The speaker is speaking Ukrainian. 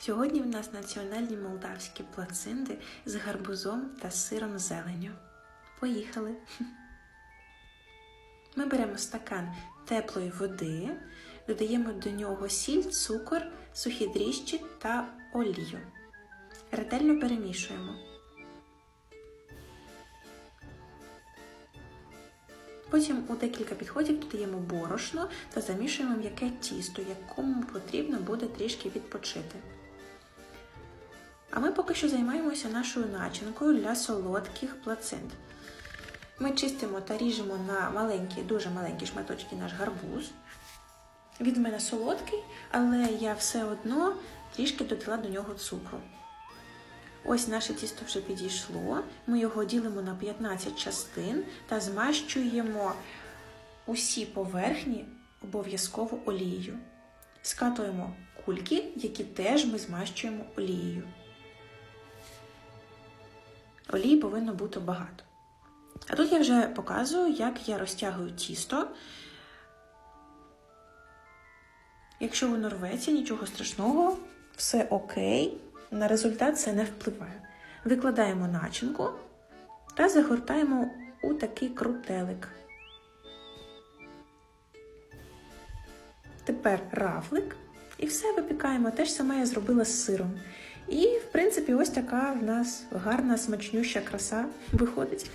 Сьогодні в нас національні молдавські плацинди з гарбузом та сиром зеленю. Поїхали! Ми беремо стакан теплої води, додаємо до нього сіль, цукор, сухі дріжджі та олію. Ретельно перемішуємо. Потім у декілька підходів додаємо борошно та замішуємо м'яке тісто, якому потрібно буде трішки відпочити. А ми поки що займаємося нашою начинкою для солодких плацент. Ми чистимо та ріжемо на маленькі, дуже маленькі шматочки наш гарбуз. Він в мене солодкий, але я все одно трішки додала до нього цукру. Ось наше тісто вже підійшло. Ми його ділимо на 15 частин та змащуємо усі поверхні обов'язково олією. Скатуємо кульки, які теж ми змащуємо олією. Олії повинно бути багато. А тут я вже показую, як я розтягую тісто. Якщо воно рветься, нічого страшного, все окей, на результат це не впливає. Викладаємо начинку та загортаємо у такий крутелик. Тепер рафлик і все випікаємо. Те ж саме я зробила з сиром. І, в принципі, ось така в нас гарна смачнюща краса виходить.